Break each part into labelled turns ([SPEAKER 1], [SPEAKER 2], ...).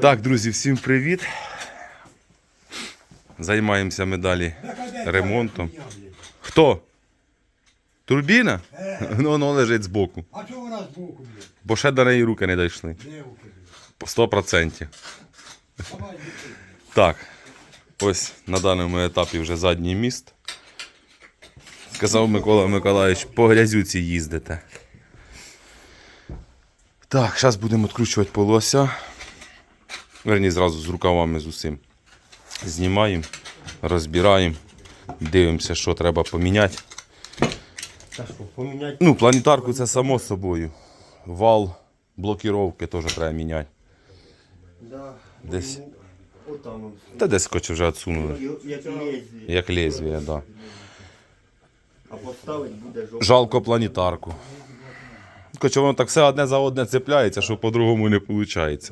[SPEAKER 1] Так, друзі, всім привіт. Займаємося ми далі ремонтом. Хто? Турбіна? Ну, воно лежить збоку.
[SPEAKER 2] А чого вона збоку, блядь?
[SPEAKER 1] Бо ще до неї руки не дійшли. По 100%.
[SPEAKER 2] Давай.
[SPEAKER 1] Так, ось на даному етапі вже задній міст. Сказав Микола Миколаївич, по грязюці їздите. Так, зараз будемо відкручувати полося. Верні, зразу з рукавами з усім. Знімаємо, розбираємо, дивимося, що треба поміняти.
[SPEAKER 3] Та що, поміняти?
[SPEAKER 1] Ну, планетарку це само собою. Вал, блокіровки теж треба міняти.
[SPEAKER 3] Да.
[SPEAKER 1] Десь.
[SPEAKER 3] Ну, Отам.
[SPEAKER 1] Та десь хоче вже відсунули.
[SPEAKER 3] Як- Як
[SPEAKER 1] лезвія, так. Да.
[SPEAKER 3] А поставить буде жовтий.
[SPEAKER 1] Жалко планетарку. Хоча воно так все одне за одне цепляється, що по-другому не виходить.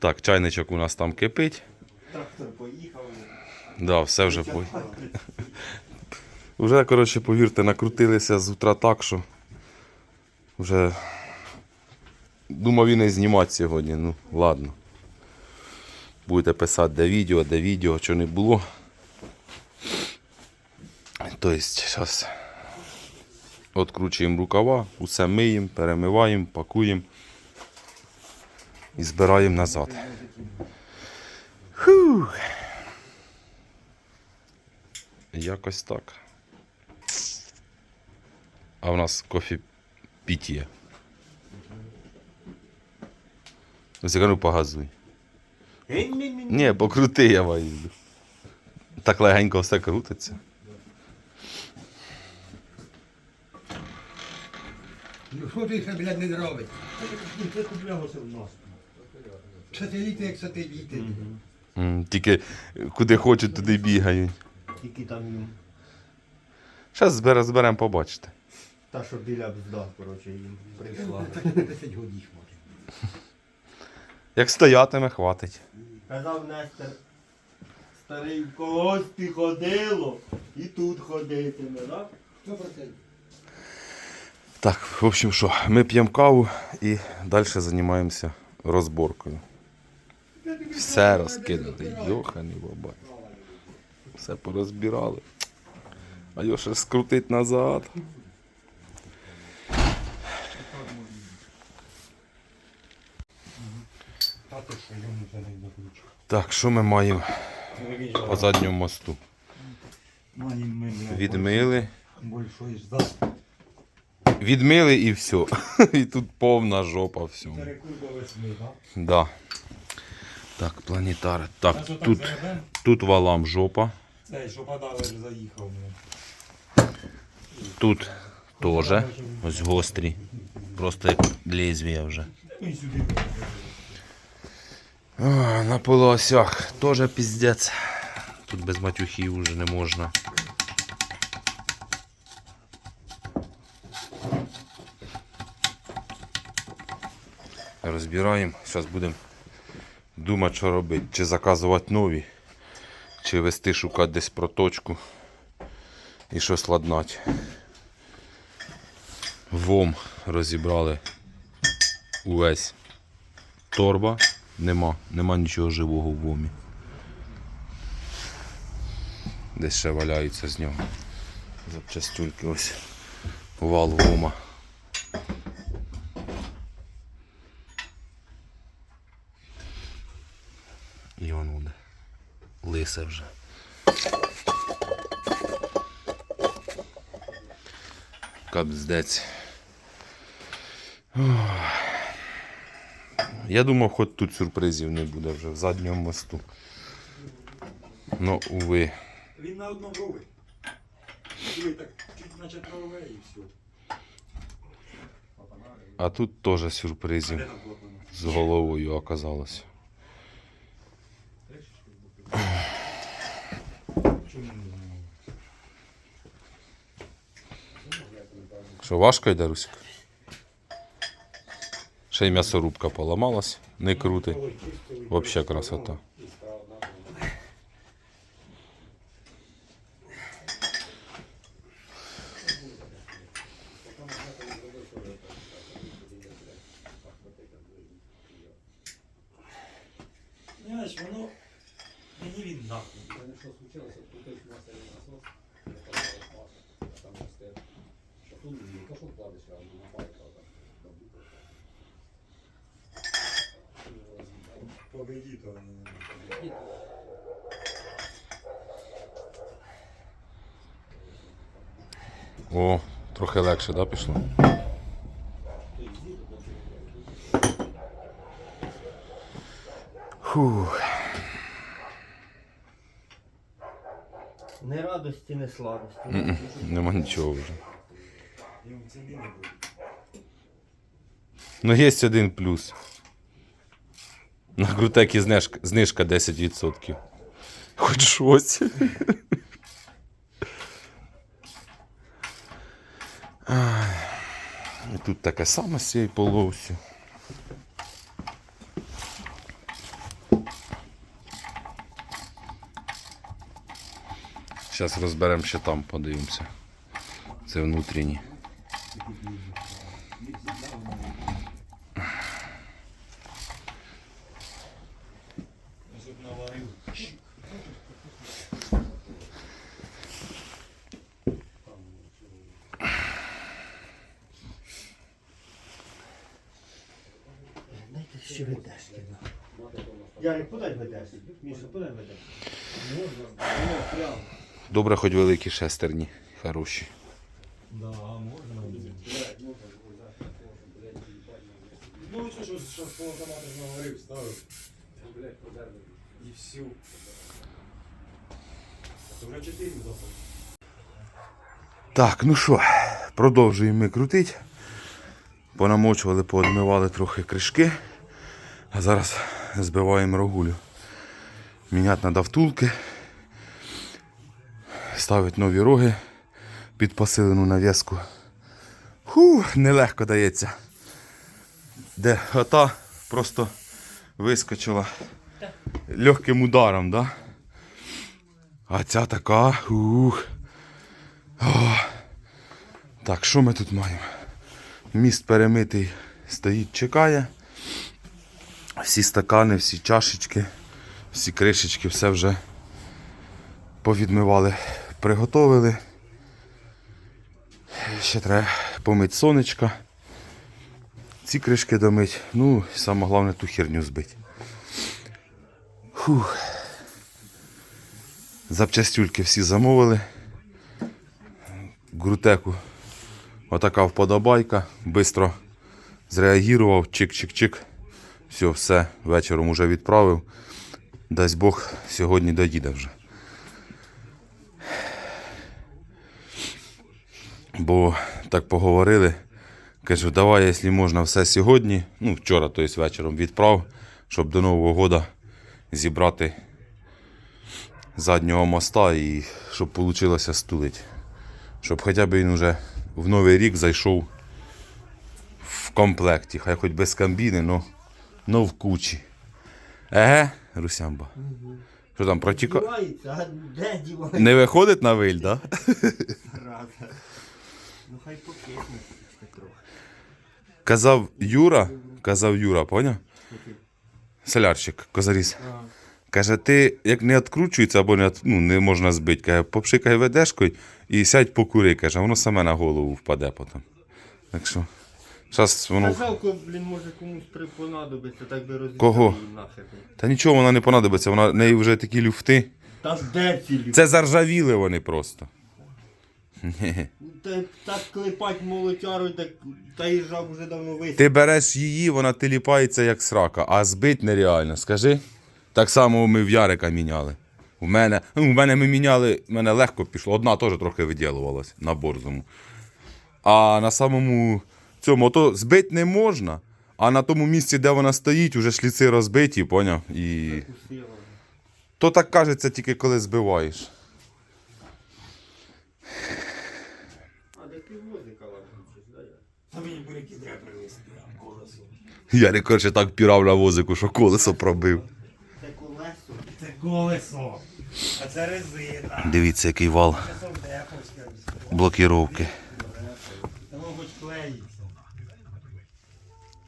[SPEAKER 1] Так, чайничок у нас там кипить.
[SPEAKER 3] Трактор поїхав.
[SPEAKER 1] Да, все вже по. Вже, коротше, повірте, накрутилися з утра так, що вже думав і не знімати сьогодні. Ну, ладно. Будете писати, де відео, де відео, що не було. Тобто, зараз відкручуємо рукава, усе миємо, перемиваємо, пакуємо і збираємо назад. Фух. Якось так. А в нас кофе питье. Ось я кажу, погазуй. Ні, покрути я виїзду. Так легенько все крутиться.
[SPEAKER 2] Ну що ти ще, блядь, не нравить?
[SPEAKER 3] Це куплялося в нас.
[SPEAKER 2] Сателіти як сателіти.
[SPEAKER 1] М, Тільки куди хочуть, туди бігають.
[SPEAKER 3] Тільки там їм.
[SPEAKER 1] Зараз зберемо, зберемо, побачите.
[SPEAKER 3] Та, що біля бзда, коротше, їм прийшла.
[SPEAKER 2] Так 10 годів може.
[SPEAKER 1] Як стоятиме, хватить.
[SPEAKER 3] Казав Нестер, старий, в когось ти ходило, і тут ходитиме, да?
[SPEAKER 2] 100%.
[SPEAKER 1] Так, в общем, що, ми п'ємо каву і далі займаємося розборкою. Все розкинули. Йоханий бабай. Все порозбирали. А його ще скрутить назад. Так, що ми маємо по задньому мосту? Відмили. Відмили і все. І тут повна жопа всього.
[SPEAKER 2] Перекуй до восьми, так?
[SPEAKER 1] Да. Так, планетари. Так, тут, тут валам жопа.
[SPEAKER 4] Цей, що подали, вже заїхав. блін.
[SPEAKER 1] Тут теж. Ось гострі. Просто як лезвія вже.
[SPEAKER 4] Ну і сюди.
[SPEAKER 1] А, на полуосях теж піздець. Тут без матюхів вже не можна. Розбираємо. Зараз будемо Думати, що робити. Чи заказувати нові, чи вести шукати десь проточку і щось ладнати. Вом розібрали увесь торба. Нема, нема нічого живого в вомі. Десь ще валяються з нього. Запчастюльки ось. Вал вома. І воно буде. Лисе вже. Капздець. Я думав, хоч тут сюрпризів не буде вже в задньому мосту. Ну, уви.
[SPEAKER 4] Він на одному рові. Диви, так наче траве і все.
[SPEAKER 1] А тут теж сюрпризів з головою оказалось.
[SPEAKER 4] Чому не знаю?
[SPEAKER 1] Що важко йде, Русик? Ще й м'ясорубка поламалась, не крути. Взагалі красота.
[SPEAKER 2] Знаєш, воно мені він нахуй.
[SPEAKER 5] Мене що случилося, крутиш масляний насос, не поставив масло, а там не стоїть. Що тут не то, що вкладиш, а на пайка там добуто.
[SPEAKER 2] То.
[SPEAKER 1] О, трохи легше, да, пішло? Фух.
[SPEAKER 3] Не радості, не сладості.
[SPEAKER 1] М-м, Нема нічого вже. Ну, є один плюс. На крутекі знижка, знижка 10%. Хоч щось. І тут таке саме з цією половсю. Зараз розберемо ще там, подивимося. Це внутрішні.
[SPEAKER 3] Міша. Можна, прямо.
[SPEAKER 1] Добре, хоч великі шестерні. Хороші.
[SPEAKER 2] Да, можна. Ну, що, що, що, що автомати наварив, ставив.
[SPEAKER 5] Блять, подерли.
[SPEAKER 2] І все. Це вже 4 запали.
[SPEAKER 1] Так, ну що, продовжуємо ми крутити. Понамочували, поодмивали трохи кришки. А зараз збиваємо рогулю. Міняти треба втулки. Ставить нові роги під посилену нав'язку. Ху, нелегко дається. Де ота просто вискочила легким ударом, да? А ця така. Ух. Так, що ми тут маємо? Міст перемитий стоїть, чекає. Всі стакани, всі чашечки, всі кришечки, все вже повідмивали, приготовили. Ще треба помити сонечка. Ці кришки домить. Ну, і саме головне ту херню збити. Фух. Запчастюльки всі замовили. Грутеку. Отака вподобайка. Бистро зреагував, чик-чик-чик. Все, все, вечором уже відправив. Дасть Бог, сьогодні доїде вже. Бо так поговорили. Кажу, давай, якщо можна, все сьогодні. Ну, вчора, тобто вечором відправ, щоб до Нового года зібрати заднього моста і щоб вийшло стулити щоб хоча б він вже в новий рік зайшов в комплекті, хай хоч без комбіни, но в кучі. Еге, Русямба. Що там протіка?
[SPEAKER 3] Дівається, а де дівається?
[SPEAKER 1] Не виходить на виль, да?
[SPEAKER 3] Раза. Ну хай покисне трохи.
[SPEAKER 1] Казав Юра, казав Юра, поняв? Солярчик, козаріс. Каже, ти як не відкручується або не, от- ну, не можна збити, каже, попшикай ведешкою і сядь покури, каже, воно саме на голову впаде потім. Так що, зараз воно.
[SPEAKER 3] жалко, блін, може комусь при понадобиться, так би розвідати
[SPEAKER 1] Кого?
[SPEAKER 3] її нахер.
[SPEAKER 1] Та нічого вона не понадобиться, вона в неї вже такі люфти.
[SPEAKER 3] Та де ці люди?
[SPEAKER 1] Це заржавіли вони просто.
[SPEAKER 3] Та, так клепать молотярою, так та і жаб вже давно висів.
[SPEAKER 1] Ти береш її, вона тиліпається як срака, а збить нереально, скажи. Так само ми в Ярика міняли. У мене, ну, у мене ми міняли, в мене легко пішло. Одна теж трохи виділувалась на борзому. А на самому цьому то збити не можна. А на тому місці, де вона стоїть, уже шліци розбиті, поняв? І... То так кажеться тільки коли збиваєш.
[SPEAKER 3] А де ти возика лагнучиш, да? я?
[SPEAKER 2] Мені буряки треба привезти. Колесо.
[SPEAKER 1] Ярик, коротше, так пірав на возику, що колесо пробив.
[SPEAKER 3] Це колесо.
[SPEAKER 2] Це колесо. А це резина.
[SPEAKER 1] Дивіться, який вал блокіровки.
[SPEAKER 2] Та воно хоч клеїться.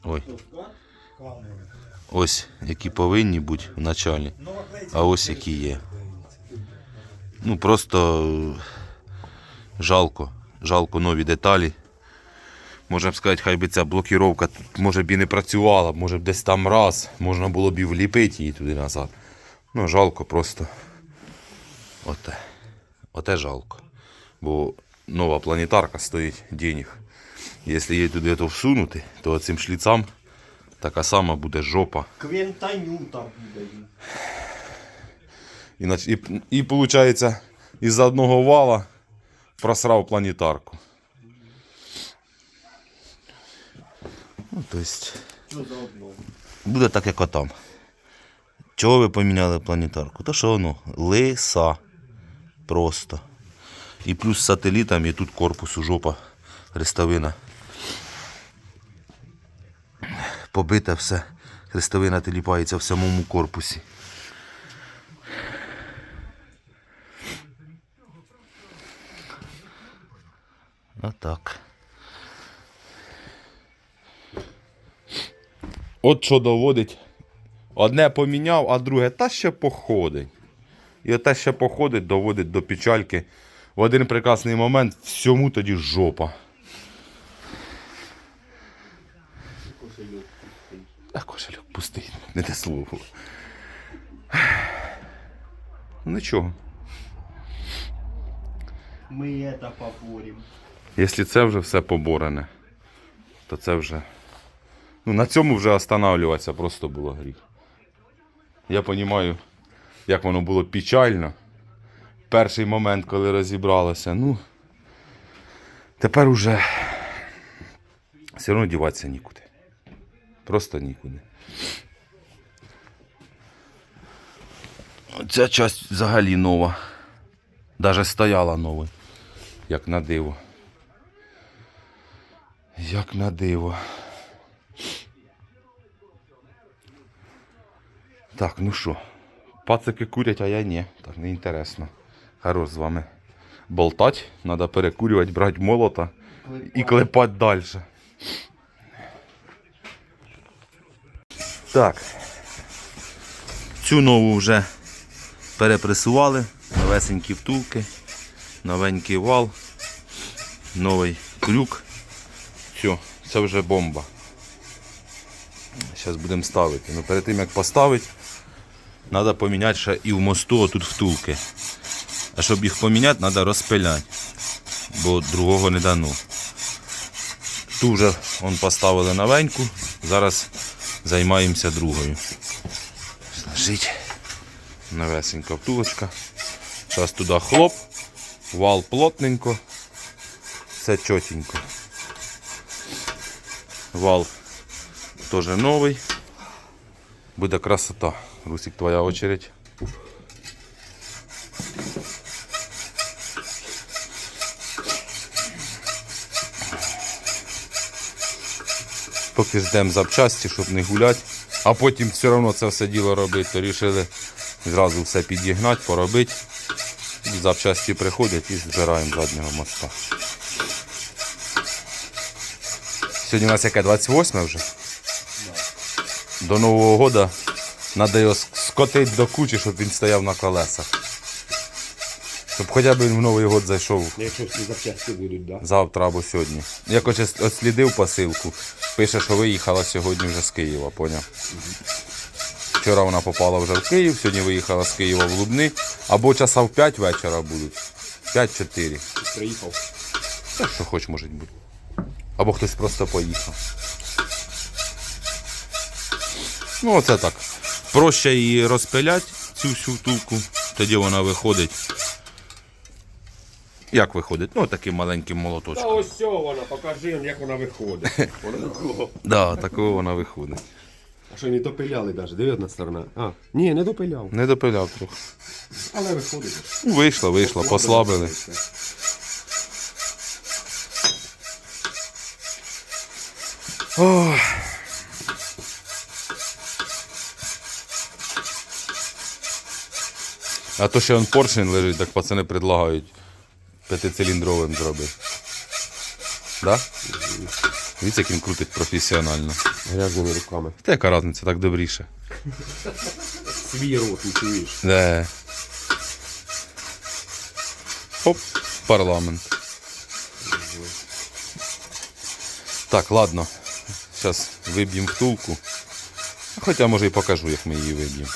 [SPEAKER 1] Ой. Ось які повинні бути в началі, а ось які є. Ну просто е, жалко. Жалко нові деталі. Можна б сказати, хай би ця блокіровка може б і не працювала, може б десь там раз, можна було б і вліпити її туди назад. Ну, жалко просто. Оте. Оте жалко. Бо нова планетарка стоїть денег. Якщо її туди то всунути, то цим шліцам така сама буде жопа.
[SPEAKER 3] Квентаню там буде.
[SPEAKER 1] І, і, і виходить, із-за одного вала просрав планетарку. Ну,
[SPEAKER 3] за одно?
[SPEAKER 1] буде так, як отам. Чого ви поміняли планетарку? Та що воно? Лиса. Просто. І плюс з сателітом, і тут корпусу жопа, хрестовина. Побите все. Хрестовина теліпається в самому корпусі. Отак. От що доводить. Одне поміняв, а друге та ще походить. І оте ще походить, доводить до печальки. В один прекрасний момент всьому тоді жопа. А кошельок пустий, не те слово. Нічого.
[SPEAKER 3] Ми это поборем.
[SPEAKER 1] Якщо це вже все поборене, то це вже. Ну, на цьому вже останавливатися просто було гріх. Я розумію, як воно було печально. Перший момент, коли розібралося. Ну, тепер уже все одно діватися нікуди. Просто нікуди. Ця часть взагалі нова. Даже стояла нова, як на диво. Як на диво. Так, ну що, пацики курять, а я ні. Так, не інтересно. Хорош з вами болтать, треба перекурювати, брати молота і клепати далі. Так. Цю нову вже перепресували. Новесенькі втулки, новенький вал, новий крюк. Все, це вже бомба. Зараз будемо ставити. Ну перед тим як поставити, треба поміняти ще і в мосту отут втулки. А щоб їх поміняти, треба розпиляти. Бо другого не дано. Ту вже он поставили новеньку. Зараз займаємося другою. Лежить. Новесенька втулочка. Зараз туди хлоп, вал плотненько. Все чотенько. Вал теж новий. Буде красота. Русик, твоя очередь. Поки ждемо запчасті, щоб не гуляти. А потім все одно це все діло робити, то вирішили зразу все підігнати, поробити. Запчасті приходять і збираємо заднього моста. Сьогодні у нас яке 28 вже? До Нового года треба його скотити до кучі, щоб він стояв на колесах. Щоб хоча б він в Новий год зайшов
[SPEAKER 2] Якщо всі запчасті будуть, да?
[SPEAKER 1] завтра або сьогодні. Я хоче ослідив посилку. Пише, що виїхала сьогодні вже з Києва, поняв. Вчора вона попала вже в Київ, сьогодні виїхала з Києва в Лубни. Або часа в 5 вечора будуть. 5-4.
[SPEAKER 2] Приїхав.
[SPEAKER 1] Та що хоч може бути. Або хтось просто поїхав. Ну, оце так. Проще її розпилять, цю всю втулку, тоді вона виходить. Як виходить? Ну, таким маленьким
[SPEAKER 2] Та
[SPEAKER 1] молоточком.
[SPEAKER 2] ось цього вона, покажи, їм, як вона виходить. Вона такого.
[SPEAKER 1] Да, такого вона виходить.
[SPEAKER 2] А що не допиляли навіть, де одна сторона? А, ні, не допиляв.
[SPEAKER 1] Не допиляв трохи.
[SPEAKER 2] Але виходить.
[SPEAKER 1] Ну, Вийшла, вийшла, послабили. Ох. А то ще он поршень лежить, так пацани предлагають п'ятициліндровим зробити. Да? Дивіться, як він крутить професіонально.
[SPEAKER 6] Грязними руками.
[SPEAKER 1] Та яка різниця, так добріше.
[SPEAKER 6] Свій рот, не чуєш.
[SPEAKER 1] Да. Хоп, парламент. Так, ладно. Зараз виб'ємо втулку. Хоча може і покажу, як ми її виб'ємо.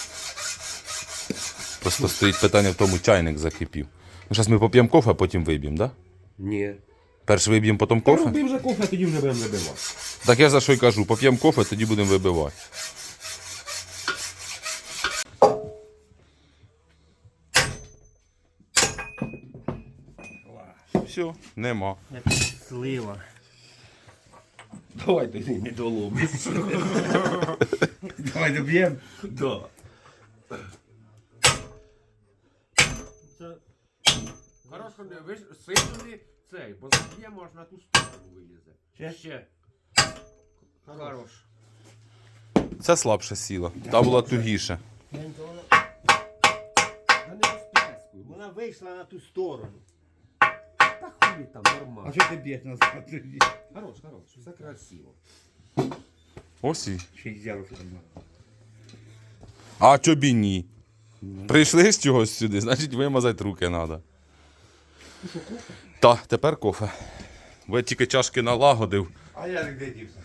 [SPEAKER 1] Просто стоїть питання в тому, чайник закипів. Ну, зараз ми поп'ємо кофе, а потім виб'ємо, так? Да?
[SPEAKER 6] Ні.
[SPEAKER 1] Перш виб'ємо, потім
[SPEAKER 6] Кофе?
[SPEAKER 1] кофе?
[SPEAKER 6] Роби вже кофе, а тоді вже будемо набивати.
[SPEAKER 1] Так я за що й кажу, поп'ємо кофе, тоді будемо вибивати. Все, нема.
[SPEAKER 3] Слива.
[SPEAKER 6] Давай ти не доломиш.
[SPEAKER 3] Давай доб'ємо.
[SPEAKER 6] Да. Хорошо, не ви ж сильно не цей, заб'ємо аж на ту сторону вилізе.
[SPEAKER 3] Ще?
[SPEAKER 6] Ще.
[SPEAKER 3] Хорош.
[SPEAKER 1] Це слабше сіло. Та була тугіша.
[SPEAKER 6] Та не розпляскуй.
[SPEAKER 3] Вона вийшла на ту сторону.
[SPEAKER 6] Та хуй там нормально.
[SPEAKER 3] що ти б'єш назад?
[SPEAKER 6] Хорош, хорош, все красиво.
[SPEAKER 1] Ось і.
[SPEAKER 3] Ще й взяв.
[SPEAKER 1] А тобі ні. Прийшли з чогось сюди, значить вимазати руки треба. Та, тепер кофе. Бо я тільки чашки налагодив.
[SPEAKER 3] А я де дівся?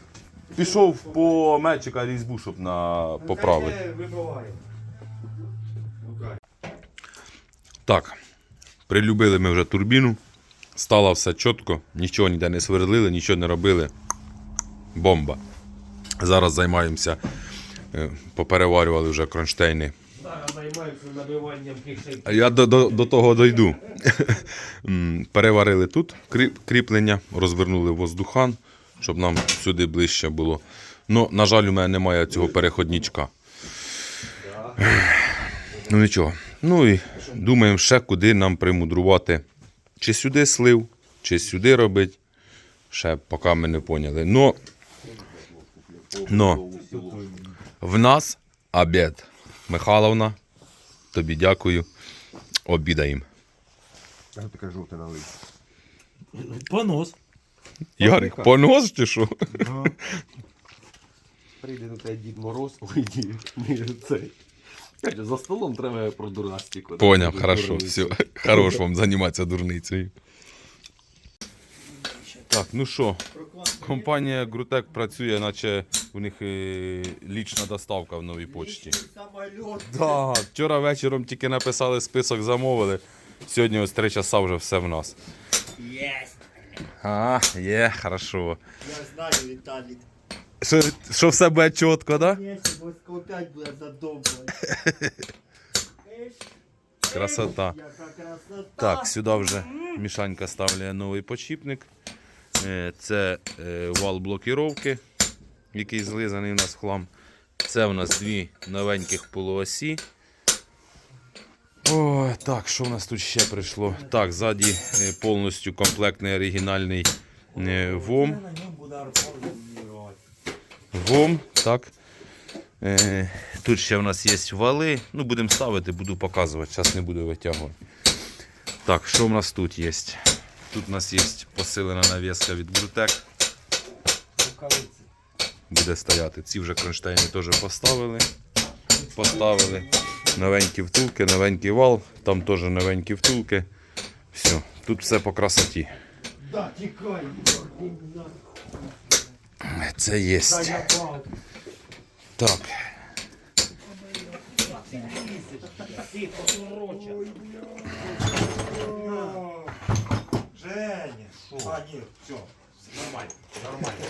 [SPEAKER 1] Пішов по мечика різьбу, щоб на поправити. Так, прилюбили ми вже турбіну. Стало все чітко, нічого ніде не сверлили, нічого не робили. Бомба. Зараз займаємося, е, попереварювали вже кронштейни. Я до, до, до того дойду. Переварили тут кріплення, розвернули воздухан, щоб нам сюди ближче було. Ну, на жаль, у мене немає цього переходничка. Ну нічого. Ну і думаємо ще, куди нам примудрувати. Чи сюди слив, чи сюди робить. Ще поки ми не поняли. Но, но в нас обід. Михайловна, тобі дякую. Обідаємо.
[SPEAKER 6] А таке жовте налий.
[SPEAKER 3] Понос.
[SPEAKER 1] Ярик, понос чи що?
[SPEAKER 6] Прийде до тебе Дід Мороз. Каже, За столом треба про дурастику.
[SPEAKER 1] Поняв, хорошо, все. Хорош вам займатися дурницею. Так, ну що, компанія Грутек працює, наче у них е, лічна доставка в новій почті. Да, вчора вечором тільки написали список, замовили. Сьогодні ось три часа вже все в нас.
[SPEAKER 3] Єсть.
[SPEAKER 1] А, є, хорошо.
[SPEAKER 3] Я знаю, Віталік.
[SPEAKER 1] Що, що все буде чітко, да?
[SPEAKER 3] Єсть, бо опять буде.
[SPEAKER 1] Красота.
[SPEAKER 3] Яка красота.
[SPEAKER 1] Так, сюди вже Мішанька ставляє новий почіпник. Е, Це е, вал блокіровки, який злизаний у нас в хлам. Це у нас дві новеньких полуосі. О, так, що в нас тут ще прийшло? Так, ззаді е, повністю комплектний оригінальний ВОМ. ВОМ, так. Тут ще в нас є вали. Ну, будемо ставити, буду показувати. Зараз не буду витягувати. Так, що в нас тут є? Тут у нас є посилена навіска від Брутек. Буде стояти. Ці вже кронштейни теж поставили. Поставили. Новенькі втулки, новенький вал. Там теж новенькі втулки. Все, тут все по красоті. Це є. Так.
[SPEAKER 4] Женя, а ні, все, нормально, нормально.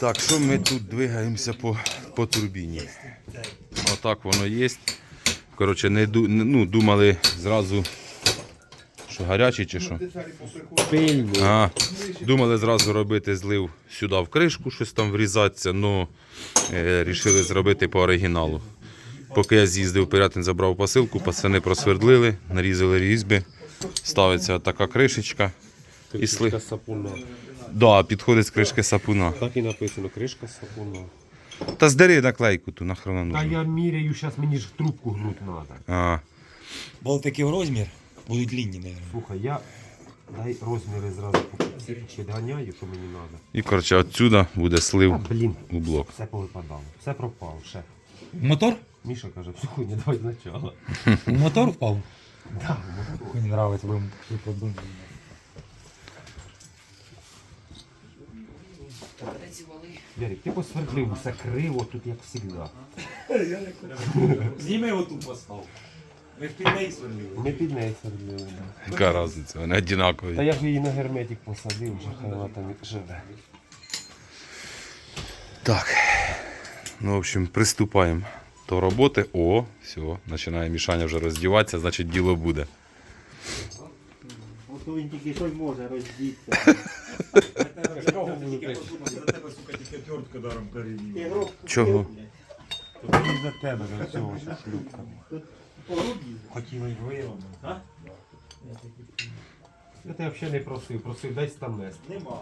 [SPEAKER 1] Так, що ми тут двигаємося по, по турбіні? Отак воно є. Коротше, не, ну, думали зразу, що гарячий чи що. А, думали зразу робити злив сюди в кришку, щось там врізатися, але е, рішили зробити по оригіналу. Поки я з'їздив, Пирятин забрав посилку, пацани просвердлили, нарізали різьби, ставиться така кришечка. І сли...
[SPEAKER 6] Кришка сапуна.
[SPEAKER 1] Да, підходить з кришки сапуна.
[SPEAKER 6] Так і написано, кришка сапуна.
[SPEAKER 1] Та здери наклейку ту нахрена
[SPEAKER 6] Та
[SPEAKER 1] нужно.
[SPEAKER 6] я міряю, зараз мені ж трубку гнуть треба.
[SPEAKER 1] А,
[SPEAKER 7] Болтики в розмір будуть длинні, мабуть.
[SPEAKER 6] Слухай, я дай розміри зразу. підганяю, що мені треба.
[SPEAKER 1] І коротше, отсюда буде слив
[SPEAKER 6] блін,
[SPEAKER 1] у блок.
[SPEAKER 6] все повипадало. Все пропало. Ще.
[SPEAKER 2] Мотор?
[SPEAKER 6] Міша каже, хуйню давай спочатку.
[SPEAKER 2] Мотор впав?
[SPEAKER 6] Да,
[SPEAKER 2] Мені нравиться, бо
[SPEAKER 6] Ярик, ти посвердлив, все криво тут, як завжди.
[SPEAKER 4] Зніми оту постав. Ми в підней сверлили.
[SPEAKER 6] Ми під неї свердлили, да.
[SPEAKER 1] Яка різниця, вони
[SPEAKER 6] Та я ж її на герметик посадив, вже хай вона там і живе.
[SPEAKER 1] Так. Ну, в общем, приступаємо до роботи. О, все, починає Мішаня вже роздіватися, значить діло буде.
[SPEAKER 3] Ото він тільки що й може роздіться.
[SPEAKER 4] Тільки за тебе, сука, тільки тьортку даром перевів.
[SPEAKER 1] Чого?
[SPEAKER 6] Не за тебе, за цього шлюпка.
[SPEAKER 3] порубів.
[SPEAKER 4] Хотіли й виявимо.
[SPEAKER 6] Я тебе взагалі не просив, просив дай там нести.
[SPEAKER 3] Нема.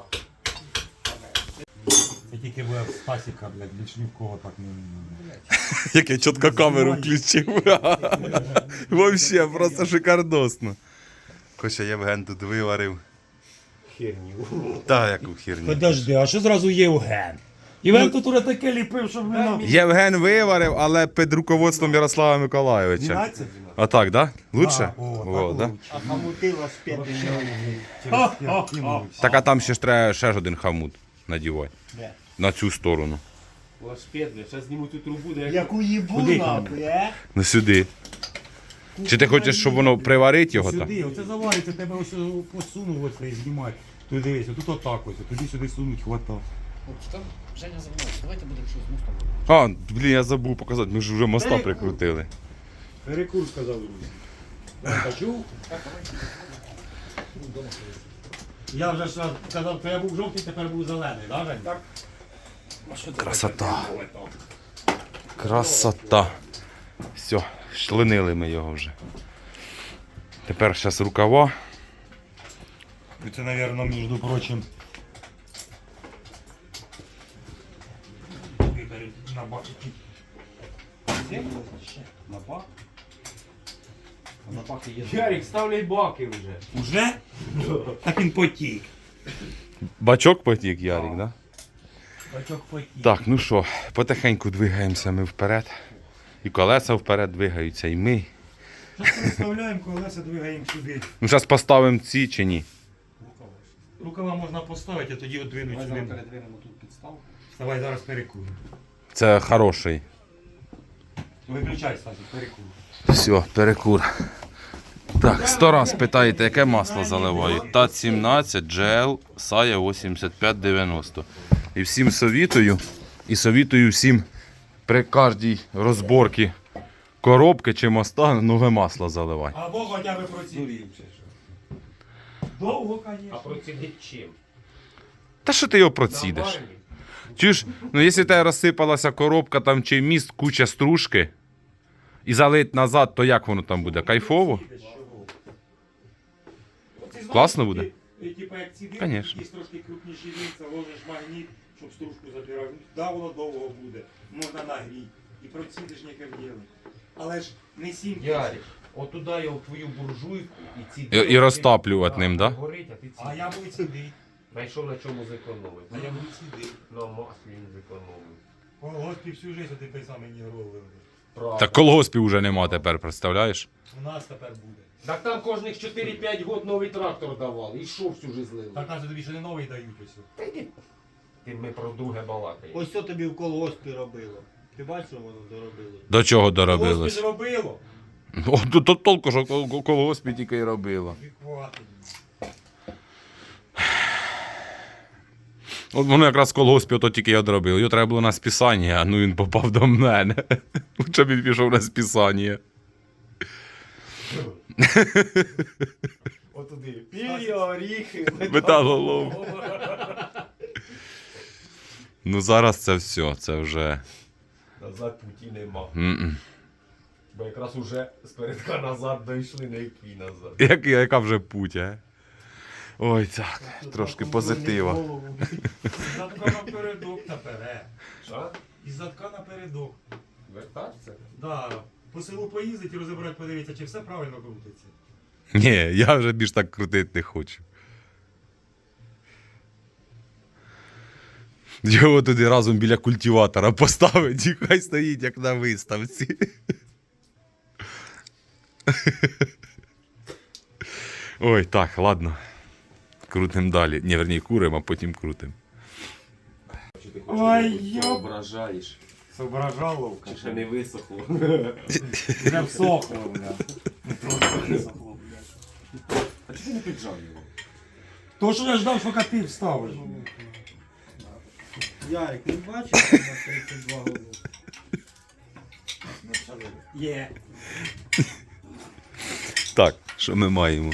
[SPEAKER 4] Це тільки була Стасіка, блядь, більш ні в кого так не...
[SPEAKER 1] Як я чітко камеру включив. Вообще, просто шикардосно. Хоча Євген тут виварив.
[SPEAKER 6] Херню.
[SPEAKER 1] Та яку херню.
[SPEAKER 2] Подожди, а що зразу Євген? Євген тут уже таке ліпив, що мене...
[SPEAKER 1] Євген виварив, але під руководством Ярослава Миколайовича.
[SPEAKER 4] 12?
[SPEAKER 1] А так, да? Лучше?
[SPEAKER 4] О,
[SPEAKER 1] да?
[SPEAKER 4] лучше.
[SPEAKER 3] А хамутила з
[SPEAKER 4] кинувся.
[SPEAKER 1] Так а там ще ж треба ще ж один хамут надівати.
[SPEAKER 3] Де?
[SPEAKER 1] На цю сторону.
[SPEAKER 6] Лашпедля, зараз зніму цю трубу, де як...
[SPEAKER 3] Яку їбу нахуй, е?
[SPEAKER 1] Не сюди. Чи ти хочеш, щоб воно приварить його так?
[SPEAKER 4] Сюди, оце завариться, тебе ось посунув оце і знімати. Тут дивись, тут отак ось, туди-сюди сунуть, хвата.
[SPEAKER 5] Там Женя замовляє, давайте будемо щось з мостом.
[SPEAKER 1] А, блін, я забув показати, ми ж вже моста прикрутили.
[SPEAKER 4] Перекур сказав друзі. Я?
[SPEAKER 2] Я вже ж казав, що я був жовтий, тепер був зелений, да, Жень? Так.
[SPEAKER 1] Красота. Красота. Все, шлинили ми його вже. Тепер зараз рукава.
[SPEAKER 4] Це, мабуть, між прочим. На бачить.
[SPEAKER 6] На бак? На баки є. Ярик, ставляй баки вже.
[SPEAKER 4] Уже? Так він потік.
[SPEAKER 1] Бачок потік, Ярик, да?
[SPEAKER 4] Бачок потік.
[SPEAKER 1] Так, ну що, потихеньку двигаємося ми вперед. І колеса вперед двигаються, і ми.
[SPEAKER 4] Зараз представляємо, колеса двигаємо сюди.
[SPEAKER 1] Ну зараз поставимо ці чи ні.
[SPEAKER 4] Рукава можна поставити, а тоді одвинуть
[SPEAKER 5] Давай
[SPEAKER 4] сюди.
[SPEAKER 5] зараз передвинемо тут підставку.
[SPEAKER 4] Вставай, зараз перекур.
[SPEAKER 1] Це хороший.
[SPEAKER 4] Виключай, Стасик, перекур.
[SPEAKER 1] Все, перекур. Так, сто раз питаєте, яке масло заливають. ТАТ 17, GL, Сая 8590. І всім совітую. І совітую всім при кожній розборці коробки чи моста нове масло заливати.
[SPEAKER 4] Або хоча б процідив. Довго,
[SPEAKER 6] А
[SPEAKER 4] звісно.
[SPEAKER 6] процідить чим?
[SPEAKER 1] Та що ти його процідиш? Чуєш, ну якщо тебе розсипалася коробка там чи міст, куча стружки, і залить назад, то як воно там буде? Кайфово? Класно буде?
[SPEAKER 4] Типа як ці
[SPEAKER 1] Конечно.
[SPEAKER 4] якісь трошки крупніші вінця, ложиш магніт, щоб стружку забирав. Да, воно довго буде, можна нагріти. І процідиш ніяке діло. Але ж не сім.
[SPEAKER 6] Ярик, отуда його твою буржуйку і ці...
[SPEAKER 1] І- і розтаплювати ним, да?
[SPEAKER 6] Горить, а ти ці...
[SPEAKER 4] А я буду сюди.
[SPEAKER 6] Знайшов на чому зекономити.
[SPEAKER 4] А я буду сюди.
[SPEAKER 6] На маслі він зекономив.
[SPEAKER 4] Колгоспі всю життя ти той самий не робив.
[SPEAKER 6] Правда.
[SPEAKER 1] Так колгоспів вже нема тепер, представляєш?
[SPEAKER 4] У нас тепер буде.
[SPEAKER 6] Так там кожних 4-5 год новий трактор давали. І що всю жизнь злили?
[SPEAKER 4] Так нас тобі ще не новий дають ось.
[SPEAKER 6] Та йди. Ти ми про друге балакаємо.
[SPEAKER 3] Ось що тобі в колгоспі робило. Ти бачиш, що воно доробило?
[SPEAKER 1] До чого
[SPEAKER 4] Колгоспі
[SPEAKER 1] доробилось?
[SPEAKER 4] зробило.
[SPEAKER 1] О, то, то толку, що кол- колгоспі тільки й робило.
[SPEAKER 4] Вікувати.
[SPEAKER 1] От воно якраз в колгоспі ото тільки й одробило. Його треба було на списання, а ну він попав до мене. Лучше б він пішов на списання.
[SPEAKER 6] Отуди. Пір'я, оріхи,
[SPEAKER 1] Металолом. Ну зараз це все, це вже.
[SPEAKER 6] Назад путі нема.
[SPEAKER 1] м-м.
[SPEAKER 6] Бо якраз уже спередка назад дійшли, на який назад.
[SPEAKER 1] Як, яка вже путь, а? Ой, так, трошки позитива.
[SPEAKER 4] Із задка напередок наперед.
[SPEAKER 6] Що?
[SPEAKER 4] Із задка напередок.
[SPEAKER 6] Вертатися?
[SPEAKER 4] Да. По селу поїздить і розібрати, подивитися, чи все правильно крутиться.
[SPEAKER 1] Ні, я вже більш так крутити не хочу. Його туди разом біля культиватора поставить і хай стоїть, як на виставці. Ой, так, ладно. Крутим далі. Ні, верні, курим, а потім крутим.
[SPEAKER 4] Ой, йоп.
[SPEAKER 6] Ображаєш.
[SPEAKER 4] Соображаловка.
[SPEAKER 6] Чи ще не висохло?
[SPEAKER 4] Вже всохло, бля. Не Трошки висохло, бля.
[SPEAKER 6] А чого ти не піджав його?
[SPEAKER 4] То, що я ждав, поки ти вставиш.
[SPEAKER 3] Ярик, не бачиш, на 32 годи?
[SPEAKER 4] Є.
[SPEAKER 1] Так, що ми маємо?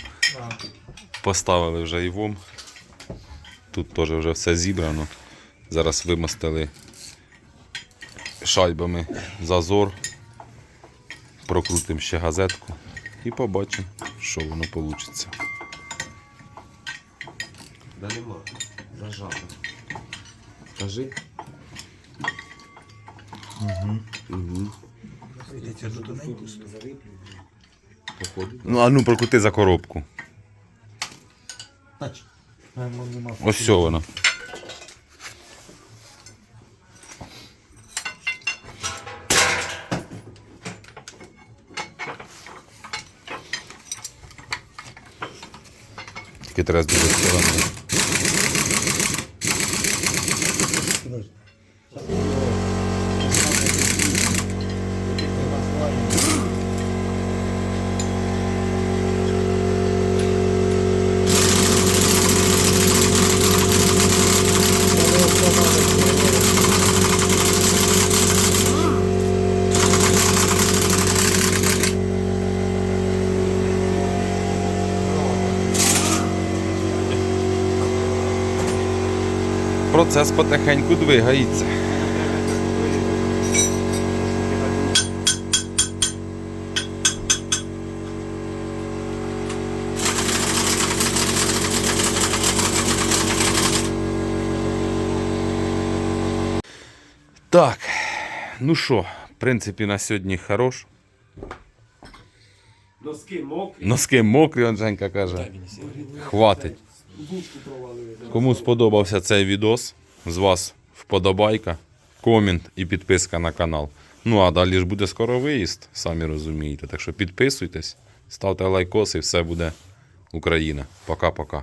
[SPEAKER 1] Поставили вже і вом. Тут теж вже все зібрано. Зараз вимостили шайбами зазор. Прокрутимо ще газетку і побачимо, що воно вийде.
[SPEAKER 6] Да нема. Зажато. Кажи. Угу. Угу.
[SPEAKER 1] Ну, а ну прокрути за коробку. Ось все воно. Тільки треба з. Процес потихеньку двигається. Так, ну що, в принципі, на сьогодні хорош.
[SPEAKER 6] Носки мокрі.
[SPEAKER 1] Носки мокрі, он Женька каже. Хватить. Кому сподобався цей відос, з вас вподобайка, комент і підписка на канал. Ну а далі ж буде скоро виїзд, самі розумієте. Так що підписуйтесь, ставте лайкос і все буде Україна. Пока-пока.